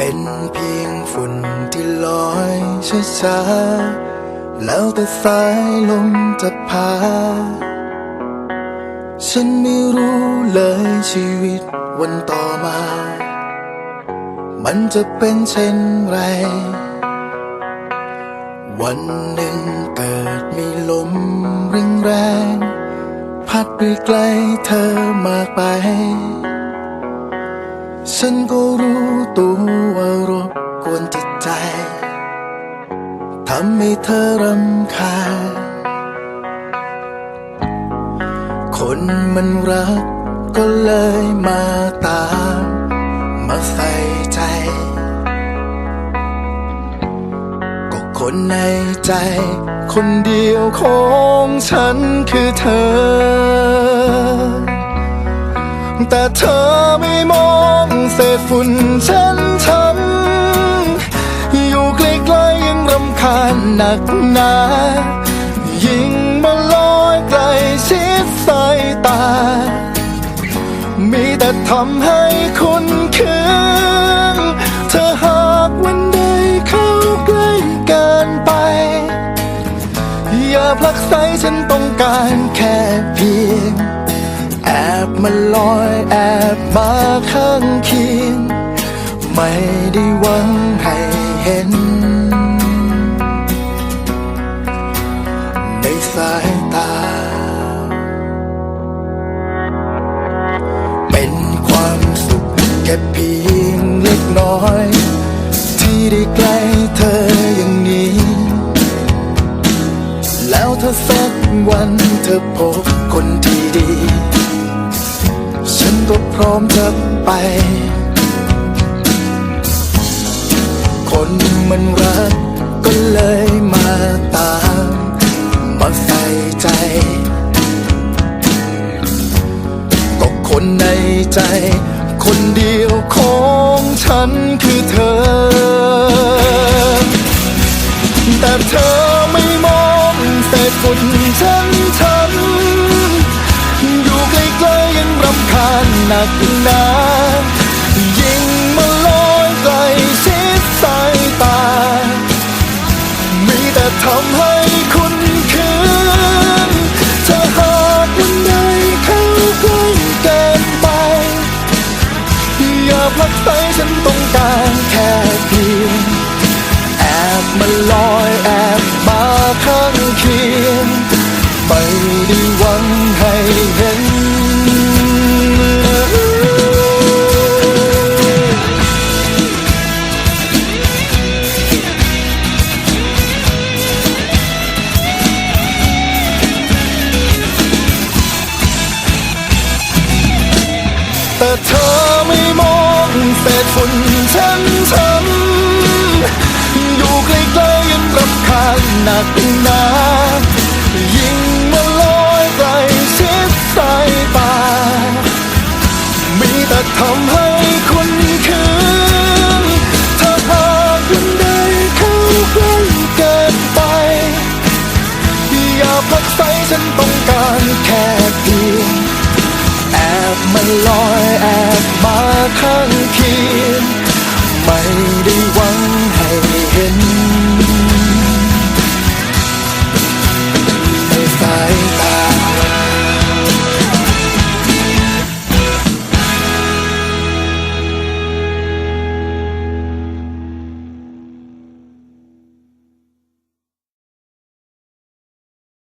เป็นเพียงฝุ่นที่ลอยช้าๆแล้วแต่สายลมจะพา ฉันไม่รู้เลยชีวิตวันต่อมา มันจะเป็นเช่นไร วันหนึ่งเกิดมีลมแรงแรงๆพัดไปไกลเธอมากไป ฉันก็รู้ตัวว่ารบกวนจิตใจ ทำให้เธอรำคาญ คนมันรักก็เลยมาตาม มาใส่ใจ ก็คนในใจ คนเดียวของฉันคือเธอ แต่เธอไม่มอง เศษฝุ่นฉันทำอยู่ใกล้ๆยังรำคาญหนักหนา ยิ่งมาลอยใกลชิดสายตา มีแต่ทำให้คุณคือเธอหากวันใดเข้าใกล้เกินไป อย่าผลักไสฉันต้องการแค่เพียง แอบมาลอยแอบมาข้างเคียง ไม่ได้หวังให้เห็น ในสายตา เป็นความสุขแค่เพียงเล็กน้อย ที่ได้ใกล้เธออย่างนี้ แล้วถ้าสักวันเธอพบคน พร้อมจะไป คนมันรักก็เลยมาตาม มาใส่ใจ ก็คนในใจ คนเดียวของฉันคือเธอ หนักหนายิ่งมาลอยใกลชิดสายตา มีแต่ทำให้คุณคืองถ้าหากวันใดเข้าใกล้เกินไป อย่าผลักไสฉันต้องการแค่เพียงแอบมาลอยแอบ แต่เธอไม่มองเศษฝุ่นฉันทำอยู่ใกล้ๆยังรำคาญหนักหนายิ่งมาลอยใกลชิดสายตามีแต่ทำให้คุณคืองถ้าหากวันใดเข้าใกล้เกินไป อย่าผลักไสฉันต้องการแค่เพียง มันลอยแอบมาข้างเคียง